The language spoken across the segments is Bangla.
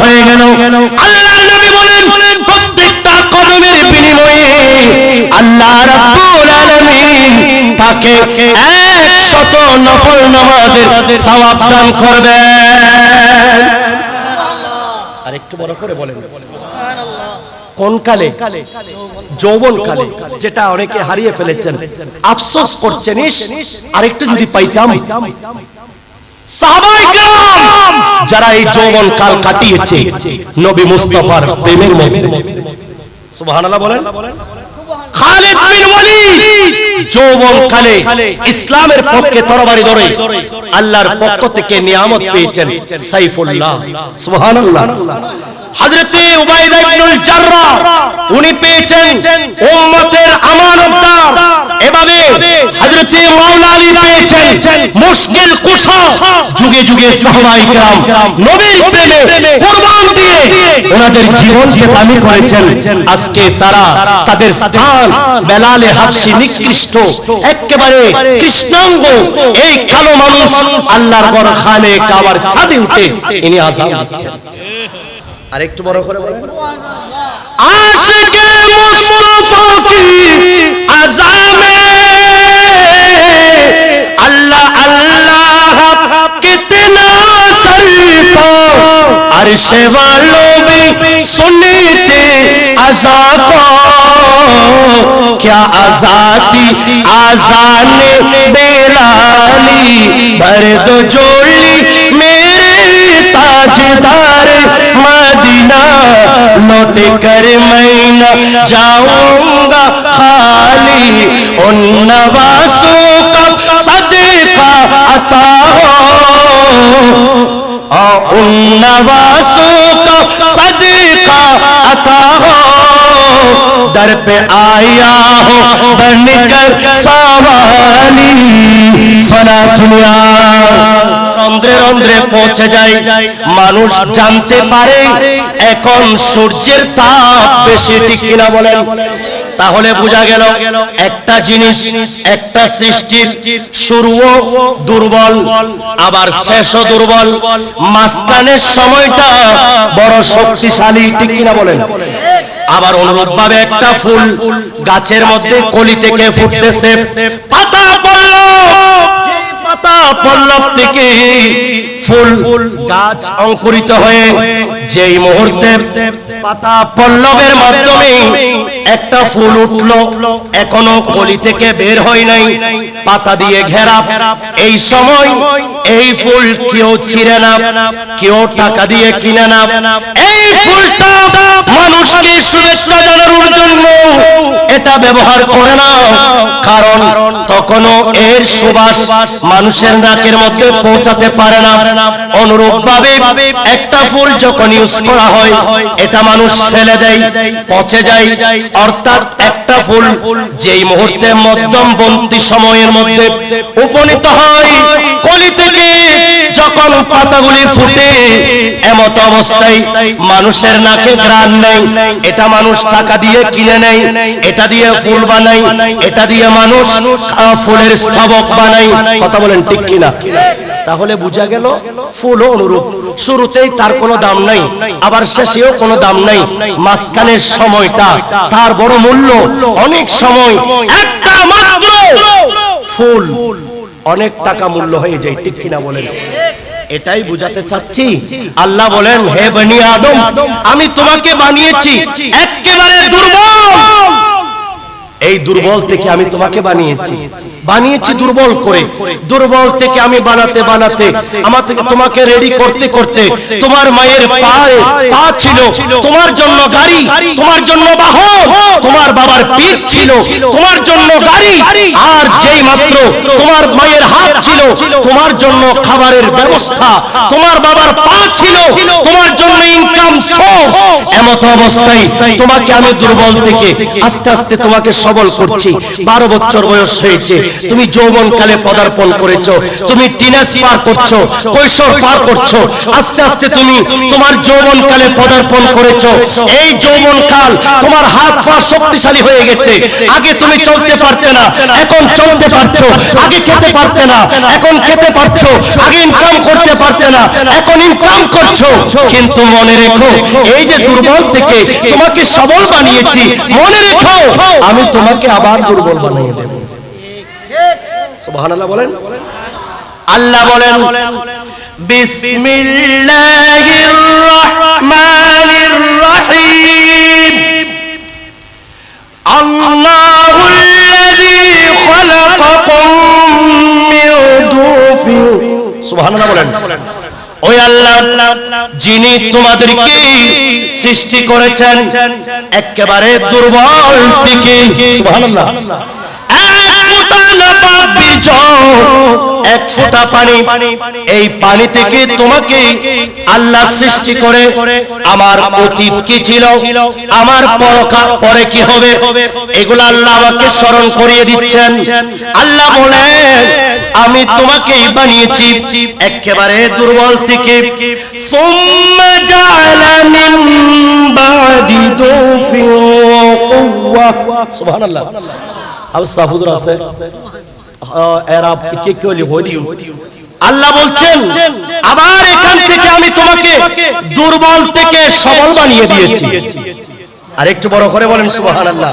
হয়ে গেল। আল্লাহর নবী বলেন, প্রত্যেকটা কদমের বিনিময়ে আল্লাহ রাব্বুল আলামিন তাকে 100 নফল নামাজের সওয়াব দান আর একটু বড় করে বলেন। কোন কালে? যৌবন কালে যেটা অনেকে হারিয়ে ফেলেছেন। আফসোস করছেন আরেকটু যদি পাইতাম। যারা এই যৌবন কাল কাটিয়েছে, নবী মুস্তফার প্রেমের মধ্যে। বলেন। ইসলামের পক্ষে তরবারি ধরে আল্লাহর পক্ষ থেকে নিয়ামত পেয়েছেন সাইফুল্লাহ। সুবহানাল্লাহ। হযরতে উনি পেয়েছেন উম্মতের আমানতদার। এভাবে হযরতে মাওলা আলী পেয়েছেন মুশকিল কুশা যুগে যুগে সাহাবায়ে নবীর প্রেমে কুরবান দিয়ে ওনাদের জীবনকে দামি করেছেন। আজকে তারা তাদের স্থান বেলালে হাফসি নিকৃষ্ট, একেবারে কৃষ্ণাঙ্গ এই কালো মানুষ আল্লাহর ঘর কাবার ছাদে উঠে ইনি দিচ্ছেন। আর একটু বড় করে বলেন আশিকে মুস্তাফা কি আজামে अल्लाह अल्लाह कितना सरीफा अर्श वालों भी सुनते अजा को क्या आजादी आजाने बेलाली भर दो जोड़ी मेरे تاجدار مدینہ لوٹ کر میں جاؤں گا خالی ان نواسوں کا صدقہ عطا ہو۔ ان نواسوں کا صدقہ عطا ہو۔ در پہ آیا ہو بن کر سوالی سنا دنیا۔ রন্ধ্রে রন্ধ্রে পৌঁছে যায়। মানুষ জানতে পারে, এখন সূর্যের তাপ বেশি, ঠিক কিনা বলেন? তাহলে বোঝা গেল, একটা জিনিস, একটা সৃষ্টির শুরুও দুর্বল, আবার শেষও দুর্বল। মাঝখানের সময়টা বড় শক্তিশালী, ঠিক কিনা বলেন? আবার অনুরূপ একটা ফুল গাছের মধ্যে কলি থেকে ফুটতেছে। পাতা পল্লব থেকে ফুল গাছ অঙ্কুরিত হয়ে যেই মুহূর্তে পাতা পল্লবের মাধ্যমে একটা ফুল উঠল এখনও কলি থেকে বের হয় নাই পাতা দিয়ে ঘেরা। এই সময় এই ফুল কেউ ছিঁড়ে না কেউ টাকা দিয়ে কিনে না। এই মানুষকে শুভেচ্ছা জানানোর জন্য এটা ব্যবহার করে না কারণ তখনও এর সুবাস মানুষের নাকের মধ্যে পৌঁছাতে পারে না। একটা ফুল যখন ইউজ করা হয় এটা মানুষ ফেলে দেয় পচে যায় অর্থাৎ একটা ফুল যেই মুহূর্তে মধ্যম বন্তি সময়ের মধ্যে উপনীত হয়, কলি থেকে যখন পাতাগুলি ফুটে এমত অবস্থায় মানুষের নাকে গ্রান নেই। এটা মানুষ টাকা দিয়ে কিনে নেয় এটা দিয়ে ফুল বানাই, এটা দিয়ে মানুষ ফুলের স্তবক বানাই। কথা বলেন ঠিক কিনা? তাহলে বোঝা গেল ফুলও অনুরূপ। শুরুতেই তার কোনো দাম নাই, আবার শেষেও কোনো দাম নাই। মাঝখানের সময়টা, তার বড় মূল্য, অনেক সময়, একটা মাত্র ফুল। অনেক টাকা মূল্য হয়ে যায়, ঠিক কিনা বলেন? এটাই বুঝাতে চাচ্ছি। আল্লাহ বলেন হে বনি আদম আমি তোমাকে বানিয়েছি। একেবারে দুর্বল। এই দুর্বল থেকে আমি তোমাকে বানিয়েছি। বানিয়েছি দুর্বল করে। দুর্বল থেকে আমি বানাতে বানাতে। আমার থেকে তোমাকে রেডি করতে করতে তোমার মায়ের পায়ে পা ছিল। তোমার জন্য গাড়ি, তোমার জন্য বাহন, তোমার বাবার পিঠ ছিল। তোমার জন্য গাড়ি, আর যেই মাত্র তোমার মায়ের হাত ছিল, তোমার জন্য খাবারের ব্যবস্থা। তোমার বাবার পা ছিল, তোমার জন্য ইনকাম সোর্স এমত অবস্থায় তোমাকে আমি দুর্বল থেকে আস্তে আস্তে তোমাকে সবল করছি। বারো বছর বয়স হয়েছে। তুমি যৌবন কালে পদার্পণ করেছ। তুমি টিনেজ পার করছ। কৈশোর পার করছ। আস্তে আস্তে তুমি তোমার যৌবন কালে পদার্পণ করেছ। এই যৌবন কাল তোমার হাত পা শক্তিশালী হয়ে গেছে। আগে তুমি চলতে পারতে না। এখন চলতে পারছ। আগে খেতে পারতে না। এখন খেতে পারছ। আগে ইনকাম করতে পারতে না। এখন ইনকাম করছ। কিন্তু মনে রেখো এই যে দুর্বল থেকে তোমাকে সবল বানিয়েছি। মনে রেখো আমি তোমাকে আবার দুর্বল বানিয়ে দেব। সুবহানাল্লাহ বলেন। আল্লাহ বলেন বিসমিল্লাহির রহমানির রহিম। আল্লাহুল্লাযী খলাকাকুম মিন দুফিন সুবহানাল্লাহ বলেন। ওই আল্লাহ যিনি তোমাদেরকে সৃষ্টি করেছেন একেবারে দুর্বল থেকে এক ফোঁটা পানি। এই পানি থেকে তোমাকে আল্লাহ সৃষ্টি করে? আমার অতীত কি ছিল? আমার পরকা পরে কি হবে? এগুলো আল্লাহ আমাকে স্মরণ করিয়ে দিচ্ছেন। আল্লাহ বলেন আমি তোমাকে বানিয়েছি একেবারে দুর্বল থেকে। আল্লাহ বলছেন আবার এখান থেকে আমি তোমাকে দুর্বল থেকে সবল বানিয়ে দিয়েছি। আর একটু বড় করে বলেন সুবহানাল্লাহ।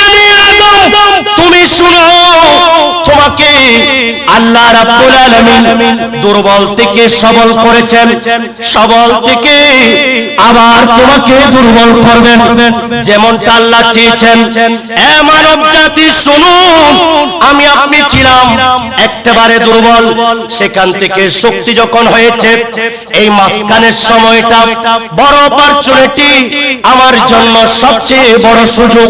তুমি শুনো, তোমাকে আল্লাহ রাব্বুল আলামিন দুর্বল থেকে সবল করেছেন। সবল থেকে আবার তোমাকে দুর্বল করবেন। যেমনটা আল্লাহ চেয়েছেন, এ মানব জাতি আমি আপনি ছিলাম একেবারে দুর্বল। সেখান থেকে শক্তি যখন হয়েছে, এই মাঝখানের সময়টা বড় অপরচুনিটি আমার জন্য সবচেয়ে বড় সুযোগ।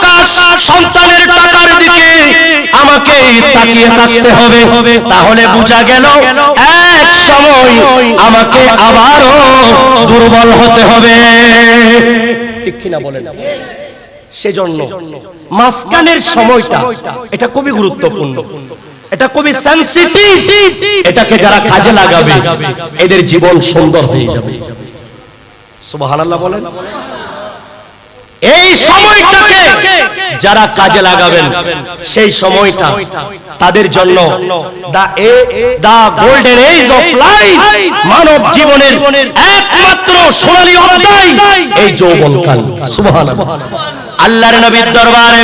টাকা সন্তানের টাকার দিকে আমাকে তাকিয়ে থাকতে হবে। তাহলে বোঝা গেল এক সময় আমাকে আবারও দুর্বল হতে হবে। সেজন্য মাঝখানের সময়টা, এটা খুবই গুরুত্বপূর্ণ। এটা খুবই এটাকে যারা কাজে লাগাবে, এদের জীবন সুন্দর হয়ে যাবে। বলেন। এই সময়টাকে যারা কাজে লাগাবেন, সেই সময়টা তাদের জন্য the a the golden age of life মানব জীবনের একমাত্র সোনালী অধ্যায়, এই যৌবনকাল সুবহানাল্লাহ। আল্লাহর নবীর দরবারে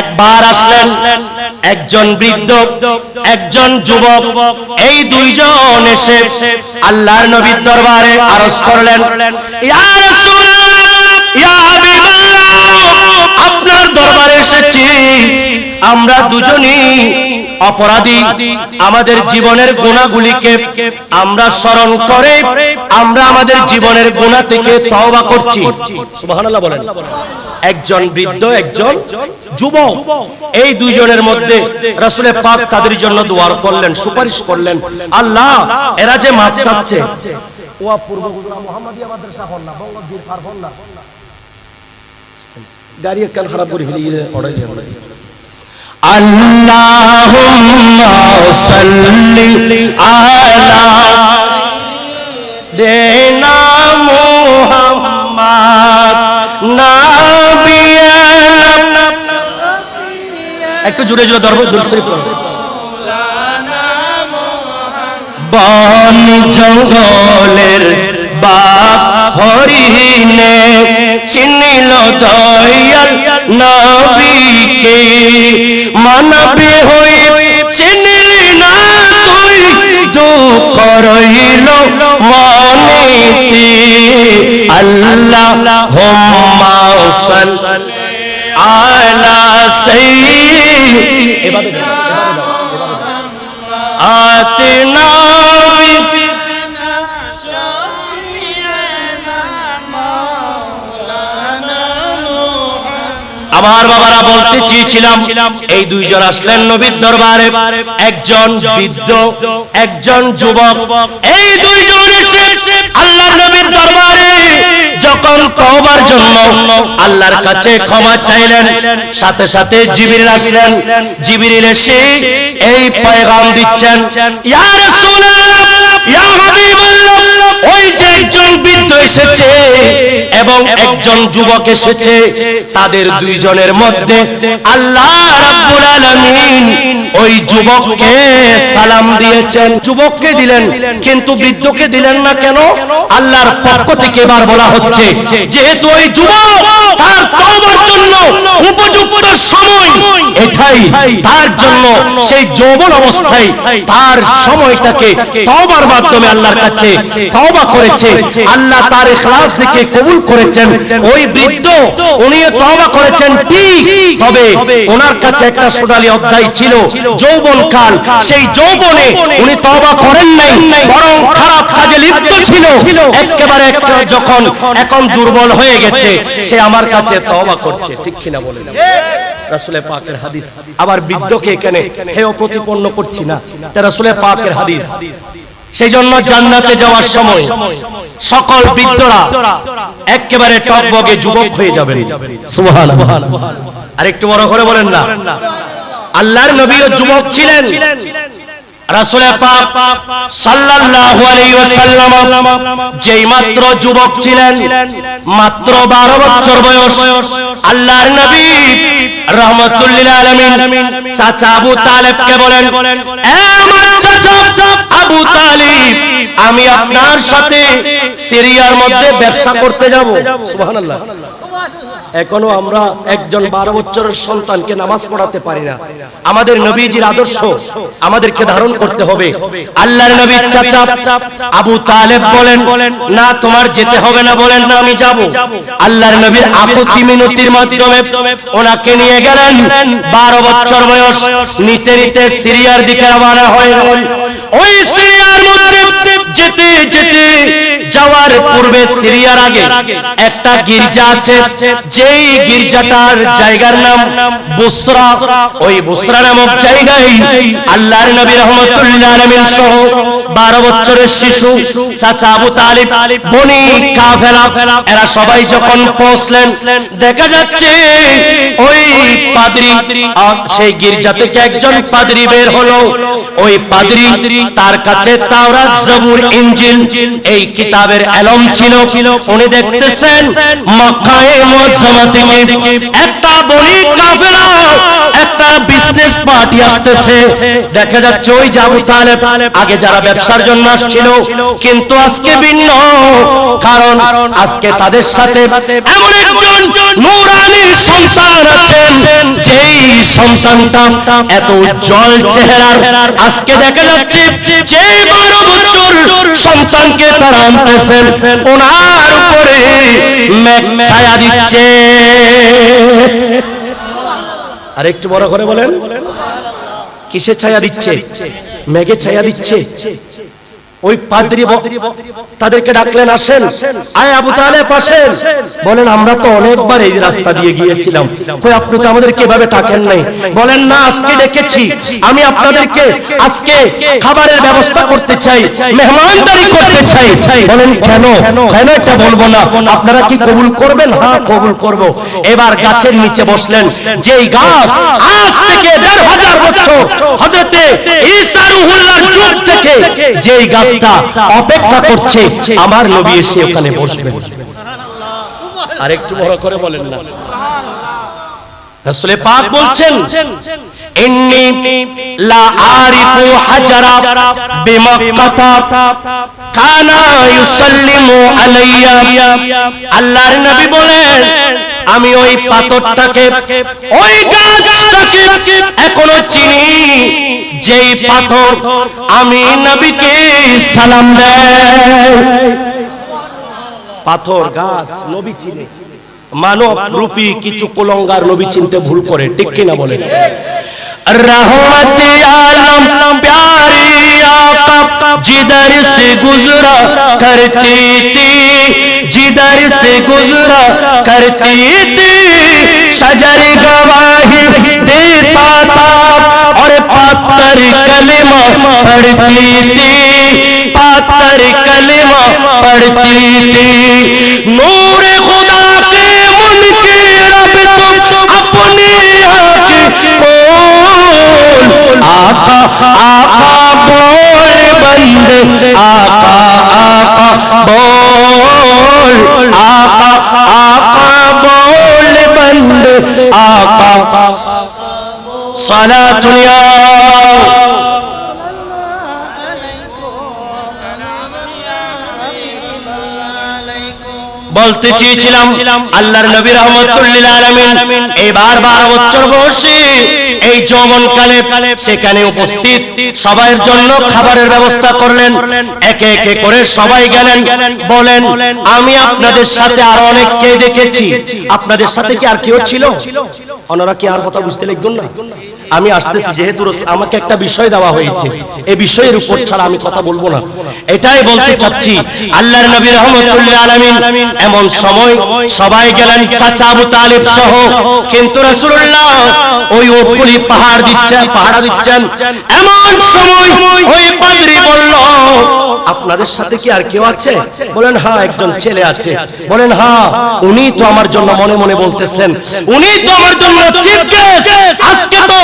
একবার আসলেন, একজন বৃদ্ধ, একজন যুবক, এই দুইজন এসে আল্লাহর নবীর দরবারে আরজ করলেন, ইয়া রাসূলুল্লাহ আপনার দরবারে এসেছি। আমরা দুজনই অপরাধী। আমাদের জীবনের গুণাগুলিকে আমরা স্মরণ করে আমরা আমাদের জীবনের গুণা থেকে তওবা করছি। বলেন। একজন বৃদ্ধ, একজন যুবক। এই দুইজনের মধ্যে তাদের জন্য দোয়া করলেন, সুপারিশ করলেন। আল্লাহ, এরা যে মাপ চাচ্ছে। পূর্ব গুজরা মুহাম্মাদিয়া মাদ্রাসা হন না পার হন না। গাড়ি একখান খারাপ করে ফেলে গিয়ে অর্ডার দিয়ে অর্ডার দেনা একটু জুড়ে জুড়ে ধরবো দুশ্রী বন জঙ্গলের বাপ হরিণে চিনিল দয়াল নবীকে মানবে হয়ে চিনিলি না তুই দুঃখ রইল মনেতে। আল্লাহ হোম্মা আলা সাইয়্যিদ। আতনা আমার বাবারা বলতে চেয়েছিলাম, এই দুইজন আসলেন নবীর দরবারে। একজন বৃদ্ধ, একজন যুবক। এই দুইজন এসে আল্লাহর নবীর দরবারে। যখন তওবার জন্য আল্লাহর কাছে ক্ষমা চাইলেন, সাথে সাথে জিবরিল আসলেন। জিবরিল এসে এই পয়গাম দিচ্ছেন এবং একজন যুবক এসেছে, তাদের দুইজনের মধ্যে আল্লাহ ওই যুবককে সালাম দিয়েছেন। যুবককে দিলেন, কিন্তু বৃদ্ধকে দিলেন না কেন? আল্লাহর পক্ষ থেকে এবার বলা হচ্ছে যেহেতু ওই যুবক তার তওবার জন্য উপযুক্ত সময় এটাই তার জন্য সেই যৌবন অবস্থায় তার সময়টাকে তওবার মাধ্যমে আল্লাহর কাছে তওবা করেছে আল্লাহ তার ইখলাস থেকে কবুল করেছেন। ওই বৃদ্ধ উনি তওবা করেছেন ঠিক তবে ওনার কাছে একটা সোনালী অধ্যায় ছিল যৌবন কাল। সেই যৌবনে উনি তওবা করেন নাই বরং খারাপ কাজে লিপ্ত ছিল। একেবারে যখন এখন দুর্বল হয়ে গেছে। সে আমার কাছে তওবা করছে। ঠিক কিনা বলেন রাসূলের পাকের হাদিস। আবার বৃদ্ধকে এখানে হেয় প্রতিপন্ন করছি না। তা রাসূলের পাকের হাদিস। সেই জন্য জান্নাতে যাওয়ার সময় সকল বৃদ্ধরা একেবারে টকবগে যুবক হয়ে যাবেন। সুবহানাল্লাহ। আর একটু বড় করে বলেন না। আল্লাহর নবীও যুবক ছিলেন। যুবক ছিলেন, মাত্র 12 বছর বয়স, আল্লাহর নবী তালেবকে বলেন আবু আমি আপনার সাথে সিরিয়ার মধ্যে ব্যবসা করতে যাব। এখনও আমরা একজন বারো বছরের সন্তানকে নামাজ পড়াতে পারি না। আমাদের নবীজির আদর্শ আমাদেরকে ধারণ করতে হবে। আল্লাহর নবীর চাচা আবু তালেব বলেন, না, তোমার যেতে হবে না বলেন না, আমি যাব। আল্লাহর নবীর আপত্তি মিনতির মাধ্যমে ওনাকে নিয়ে গেলেন। বারো বছর বয়স, নিতে নিতে সিরিয়ার দিকে রওনা হয়ে গেলেন। ওই সিরিয়ার মধ্যে যেতে যেতে যাওয়ার পূর্বে সিরিয়ার আগে একটা গির্জা আছে যেই গির্জাটার জায়গার নাম বুসরা। ওই বুসরা নামক জায়গায় আল্লাহর নবী রহমতুল্লাহ আলামিন সহ 12 বছরের শিশু, চাচা আবু তালিব, বনি কাফেলা, এরা সবাই যখন পৌঁছলেন, দেখা যাচ্ছে ওই পাদ্রী সেই গির্জা থেকে একজন পাদ্রী বের হলো? ওই পাদ্রী তার কাছে তাওরাত জবুর ইনজিল এই কিতাবের এলম ছিল। উনি দেখতেছেন, মক্কায়ে মুআজ্জামা থেকে একটা বনি কাফেলা একটা বিজনেস পার্টি আসতেছে। দেখা যাচ্ছে ওই জাবু তালেব। আগে যারা ব্যবসার জন্য আসছিল, কিন্তু আজকে ভিন্ন। কারণ আজকে তাদের সাথে এমন একজন নূরানি সন্তান আছেন, যেই সন্তানটা এত উজ্জ্বল চেহারার। আজকে দেখা যাচ্ছে যেই বারো বছর সন্তানকে তারা আনতেছেন। ওনার উপরে ছায়া দিচ্ছে। আর একটু বড় করে বলেন? কিসের ছায়া দিচ্ছে? মেঘের ছায়া দিচ্ছে? ওই পাদ্রী তাদেরকে ডাকলেন, আসেন। আয় আবু তালেব, আসেন। বলেন, আমরা তো অনেকবার এই রাস্তা দিয়ে গিয়েছিলাম। কই, আপনি তো আমাদেরকে এভাবে ডাকেন নাই? বলেন, না, আজকে ডেকেছি। আমি আপনাদেরকে আজকে খাবারের ব্যবস্থা করতে চাই, মেহমানদারি করতে চাই। বলেন, কেন? কেন এটা বলব না? আপনারা কি কবুল করবেন? হ্যাঁ কবুল করব। এবার গাছের নিচে বসলেন। যেই গাছ আজ থেকে দেড় হাজার বছর হজরতে ঈসা রুহুল্লাহর যুগ থেকে, যেই গাছটা অপেক্ষা করছে। আমার নবী এসে ওখানে বসবেন। আর একটু বড় করে বলেন না। রাসূলে পাক বলছেন ইন্নী লা আরিফু হাজারা বিমাক্কাতা কানা ইউসাল্লিমু আলাইয়া। আল্লাহর নবী বলেন আমি ওই পাথরটাকে ওই এখনো চিনি যেই পাথর আমি নবীকে সালাম দেয় পাথর গাছ নবী চিনে মানব রূপী কিছু কুলঙ্গার নবী চিনতে ভুল করে ঠিক কিনা বলে रहमत आलम प्यारी आका जिधर से गुजरा करती थी जिधर से गुजरा करती थी शजर गवाही دیتا تھا اور پاتر کلمہ پڑھتی تھی۔ پاتر کلمہ پڑھتی تھی۔ نور خدا سے منکر اب تم اپنی آپ کھول۔ آقا آقا بول بند۔ آقا آقا بول۔ آقا آقا بول بند۔ آقا آقا صلاة اليوم বলতে চেয়েছিলাম, আল্লাহর নবী রহমতুল্লিল আলমিন। এই বারবার বছর এই যৌবন কালে সেখানে উপস্থিত সবাইয়ের জন্য খাবারের ব্যবস্থা করলেন। একে একে করে সবাই গেলেন, বলেন, আমি আপনাদের সাথে আরও অনেককে দেখেছি। আপনাদের সাথে কি আর কেউ ছিল? কি আর কথা বুঝতে লাগবেন না? আমি আসতেছি যেহেতু আমাকে একটা বিষয় দেওয়া হয়েছে। এই বিষয়ের উপর ছাড়া আমি কথা বলব না। এটাই বলতে চাচ্ছি, আল্লাহর নবী রহমতুল্লাহ আলামিন এমন সময় সবাই গেলেন চাচা আবু তালিব সহ। কিন্তু রাসূলুল্লাহ ওই উপরি পাহাড় দিচ্ছেন পাহাড় দিচ্ছেন। এমন সময় ওই পাদ্রী বলল, আপনাদের সাথে কি আর কেউ আছে? বলেন হ্যাঁ একজন ছেলে আছে। বলেন হ্যাঁ উনি তো আমার জন্য মনে মনে বলতেছেন। উনি তো আমার জন্য চিফ আজকে তো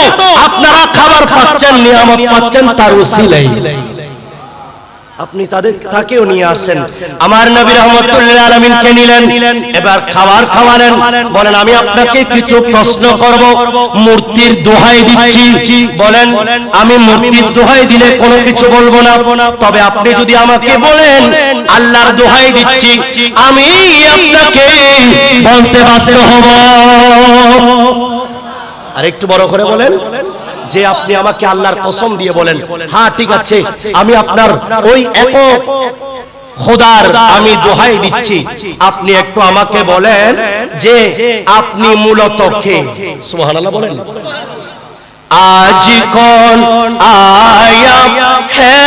আপনারা খাবার পাচ্ছেন নিয়ামত পাচ্ছেন তার উসিলাই। আপনি তাদের তাকেও নিয়ে আসেন। আমার নবী রহমতুল্লাহ আলমিনকে নিলেন? এবার খাবার খাওয়ালেন। বলেন আমি আপনাকে কিছু প্রশ্ন করব। মূর্তির দোহাই দিচ্ছি। বলেন আমি মূর্তির দোহাই দিলে কোনো কিছু বলব না। তবে আপনি যদি আমাকে বলেন আল্লাহর দোহাই দিচ্ছি আমি আপনাকে বলতে বাধ্য হব। আর একটু বড় করে বলেন যে আপনি আমাকে আল্লাহর কসম দিয়ে বলেন হ্যাঁ ঠিক আছে আমি আপনার ওই একক খোদার আমি দোহাই দিচ্ছি আপনি একটু আমাকে বলেন যে আপনি মূলত কে সুবহানাল্লাহ বলেন आज कौन आया है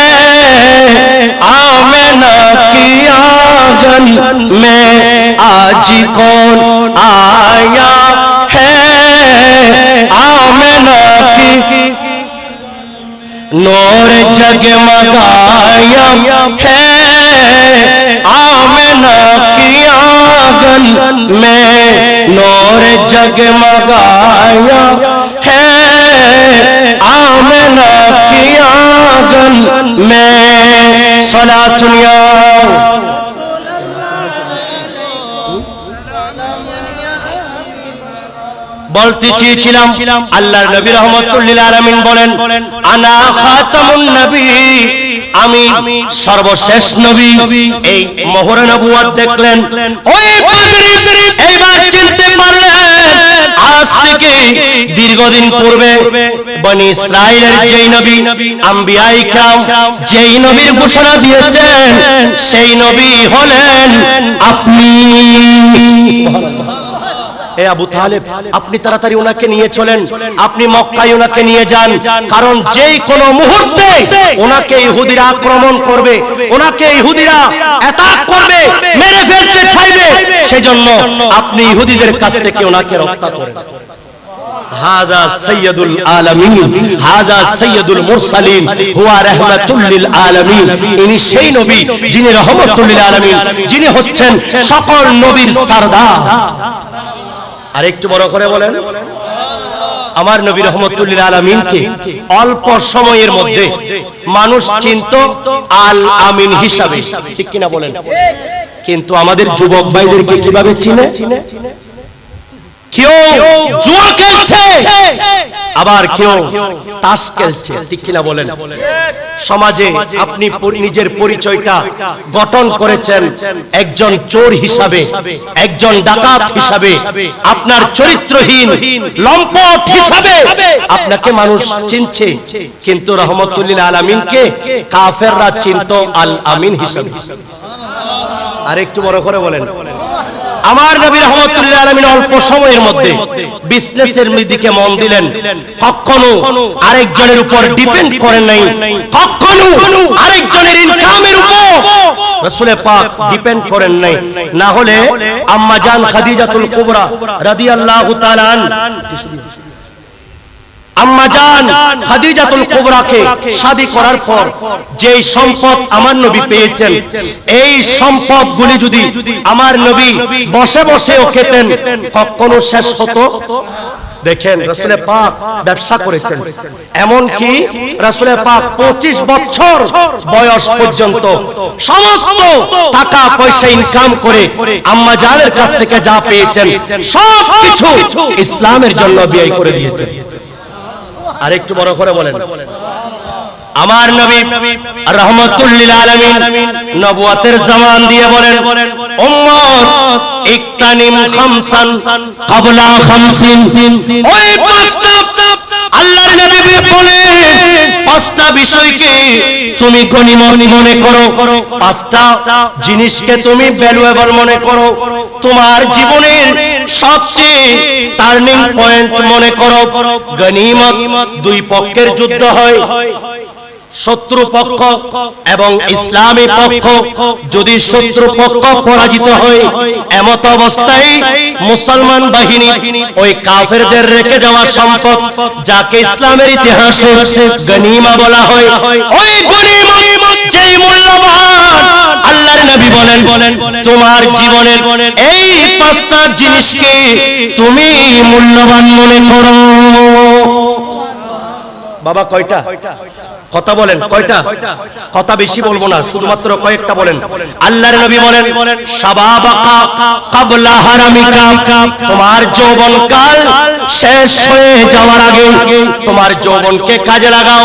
आमना की आंगन में आज कौन आया है آمنہ کی نور جگمگایا ہے۔ آمنہ کی آگن میں نور جگمگایا ہے۔ آمنہ کی آگن میں صلاة اللہ বলতে চেয়েছিলাম আল্লাহর নবী রহমতুল্লিল আলমিন বলেন আনা খাতামুন নবী আমি সর্বশেষ নবী এই মোহরে নবুয়ত দেখলেন। ওই এবার চিনতে পারলেন আজ থেকে দীর্ঘদিন পূর্বে বনি ইসরায়েলের যেই নবী আম্বিয়া ইকরাম যেই নবীর ঘোষণা দিয়েছেন সেই নবী হলেন আপনি। এ আবু তালেব, আপনি তাড়াতাড়ি ওনাকে নিয়ে চলেন। আপনি মক্কায় ওনাকে নিয়ে যান। কারণ যেই কোনো মুহূর্তে ওনাকে ইহুদিরা আক্রমণ করবে, ওনাকে ইহুদিরা অ্যাটাক করবে, মেরে ফেলতে চাইবে, সেজন্য আপনি ইহুদিদের কাছ থেকে ওনাকে রক্ষা করেন। যিনি হচ্ছেন সকল নবীর সরদার। আর একটু বড় করে বলেন, আমার নবী রহমতুল্লিল আলমিনকে অল্প সময়ের মধ্যে মানুষ চিনত আল আমিন হিসাবে। ঠিক কিনা বলেন? কিন্তু আমাদের যুবক ভাইদেরকে কীভাবে চিনে? কেউ আবার কেউ তাস খেলছে ঠিক কিনা বলেন? সমাজে আপনি নিজের পরিচয়টা গঠন করেছেন একজন চোর হিসাবে, একজন ডাকাত হিসাবে, আপনার চরিত্রহীন, লম্পট হিসাবে আপনাকে মানুষ চিনছে। কিন্তু রহমতুল্লিল আলামিনকে কাফেররা চিনত আল আমিন হিসাবে। আর একটু বড় করে বলেন। আমার নবী রহমতুল্লাহ আলমিন অল্প সময়ের মধ্যে বিজনেসের মিদিকে মন দিলেন। কখনো আরেকজনের উপর ডিপেন্ড করেন নাই। কখনো আরেকজনের ইনকামের উপর। রসুলের পাক ডিপেন্ড করেন নাই। না হলে আম্মা জান খাদিজাতুল কুবরা রাদিয়াল্লাহু তাআলা আম্মা জান খাদিজাতুল কুবরাকে শাদী করার পর যেই সম্পদ আমার নবী পেয়েছেন এই সম্পদগুলি যদি আমার নবী বসে বসেও খেতেন কখনো শেষ হতো? দেখেন রসুলে পাক ব্যবসা করেছেন। এমন কি রসুলে পাক পঁচিশ বছর বয়স পর্যন্ত সমস্ত টাকা পয়সা ইনকাম করে আম্মা জানের কাছ থেকে যা পেয়েছেন সব কিছু ইসলামের জন্য ব্যয় করে দিয়েছেন। আর একটু বড় করে বলেন। আমার নবী রহমতুল্লিল আলামিন নবুয়াতের জামান দিয়ে বলেন, উম্মত, ইকতানিম খামসান ক্বাবলা খামসিন। ওই পাঁচটা নবী বলে, পাঁচটা বিষয়কে তুমি গনিমত মনে করো। পাঁচটা জিনিসকে তুমি ভ্যালুয়েবল মনে করো। তোমার জীবনের সবচেয়ে টার্নিং পয়েন্ট মনে করো। গণিমত দুই পক্ষের যুদ্ধ হয়। শত্রু পক্ষ এবং ইসলামী পক্ষ যদি শত্রু পক্ষ পরাজিত হয় এমত অবস্থায় মুসলমান বাহিনী ওই কাফেরদের রেখে যাওয়া সম্পদ যাকে ইসলামের ইতিহাসে গনিমা বলা হয় ওই গনিমত যেই মূল্যবান আল্লাহর নবী বলেন বলেন তোমার জীবনের এই পাঁচটা জিনিসকে তুমি মূল্যবান মনে করো। বাবা কয়টা? কথা বলেন কয়টা? কথা বেশি বলব না শুধুমাত্র কয়েকটা বলেন। আল্লাহর নবী বলেন শাবাবাকা কাবলা হারামিকা তোমার যৌবন কাল শেষ হয়ে যাওয়ার আগে তোমার যৌবনকে কাজে লাগাও।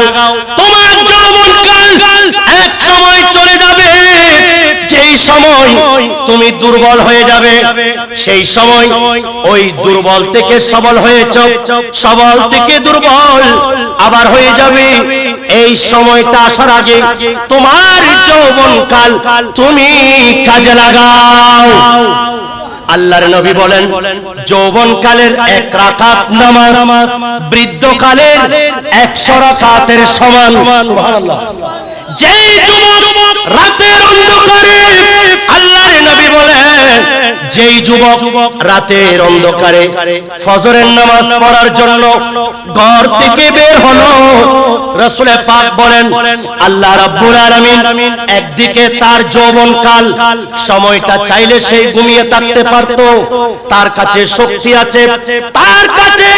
তোমার যৌবন কাল এক সময় চলে যাবে। সময় তুমি দুর্বল হয়ে যাবে। সেই সময় ওই দুর্বল থেকে সবল হয়েছ। সবল থেকে দুর্বল আবার হয়ে যাবে। এই সময়টা আসার আগে তোমার যৌবন কাল তুমি কাজে লাগাও। আল্লাহর নবী বলেন যৌবন কালের এক রাকাত নামাজ বৃদ্ধ কালের একশো রাকাতের সমান। সুবহানাল্লাহ। যুবক যেই যুবক রাতের অন্ধকারে ফজরের নামাজ পড়ার জন্য ঘর থেকে বের হলো পাক বলেন, আল্লাহ রাব্বুল আলামিন একদিকে তার যৌবন কাল সময়টা চাইলে সেই ঘুমিয়ে থাকতে পারত, তার কাছে শক্তি আছে, তার কাছে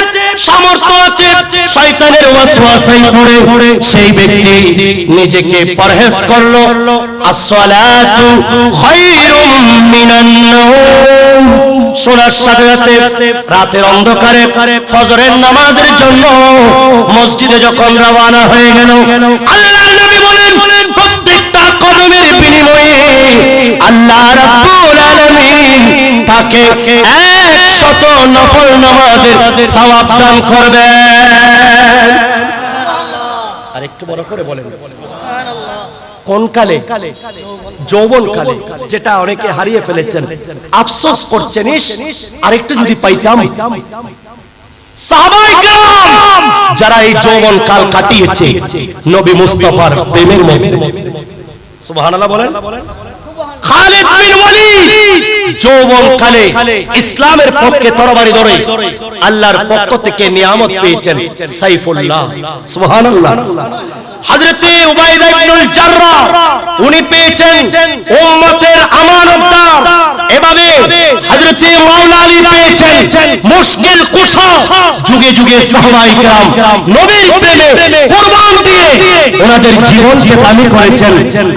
সামর্থ্য আছে, শয়তানের ওয়াসওয়াসায় পড়ে, সেই ব্যক্তি নিজেকে পরহেজ করল আসসালাতু খায়রুম মিনান নাওম। শোনার সাথে সাথে রাতের অন্ধকারে ফজরের নামাজের জন্য মসজিদে যখন রওনা হয়ে গেল আল্লাহর নবী বলেন প্রত্যেকটা কদমের বিনিময়ে আল্লাহ রাব্বুল আলামিন তাকে একশত নফল নামাজের সওয়াব দান করবেন। আর একটু বড় করে বলেন। কোন কালে যৌবন কালে যেটা অনেকে হারিয়ে ফেলেছেন। আফসোস করছেন আরেকটু যদি পাইতাম। যারা এই যৌবন কাল কাটিয়েছে, নবী মুস্তাফার প্রেমের ইসলামের পক্ষে তরবারি ধরে, আল্লাহর পক্ষ থেকে নিয়ামত পেয়েছেন সাইফুল্লাহ। সুবহানাল্লাহ। হযরতে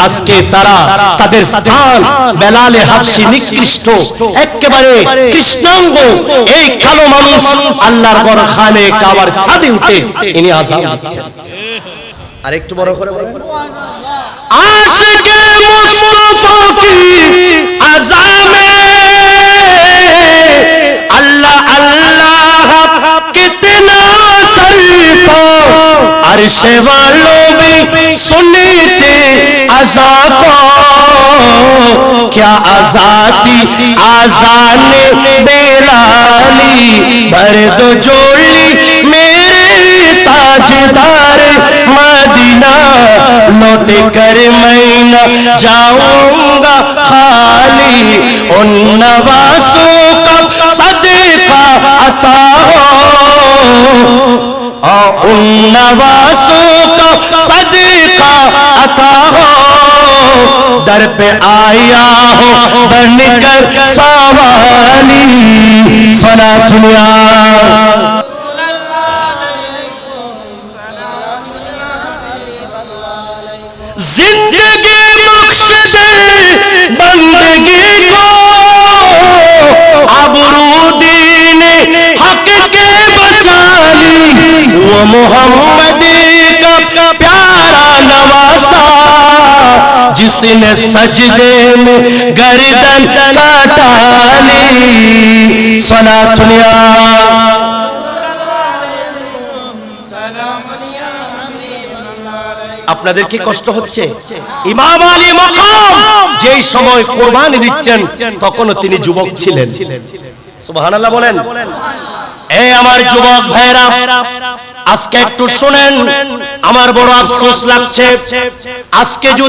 আজকে তাদের স্থান বেলালে হাফসি নিকৃষ্ট, একেবারে কৃষ্ণাঙ্গ এই কালো মানুষ আল্লাহর খানে কাবার ছাদে উঠে ইনি দিচ্ছেন। আর একটু বড় করে বলুন আশিকে মুস্তাফা কি আজামে अल्लाह अल्लाह कितना सरको अरश वालों भी सुनते अजा को क्या आजादी आजान बेलाली भर दो जोड़ी मेरे ताजदार مدینہ لوٹ کر مہینہ جاؤں گا خالی ان نواسوں کا صدقہ عطا ہو۔ ان نواسوں کا صدقہ عطا ہو۔ در پہ آیا ہوں بن کر سوالی سنا دنیا۔ وہ محمد کا پیارا نواسا جس نے سجدے میں گردن کٹا لی سنا دنیا আপনাদের কি কষ্ট হচ্ছে? ইমাম আলী মাকাম, যেই সময় কোরবানি দিচ্ছেন, তখনও তিনি যুবক ছিলেন। সুবহানাল্লাহ বলেন এই আমার যুবক ভাইরা আজকে একটু শুনেন আমার বড় আফসোস লাগছে। আজকে যদি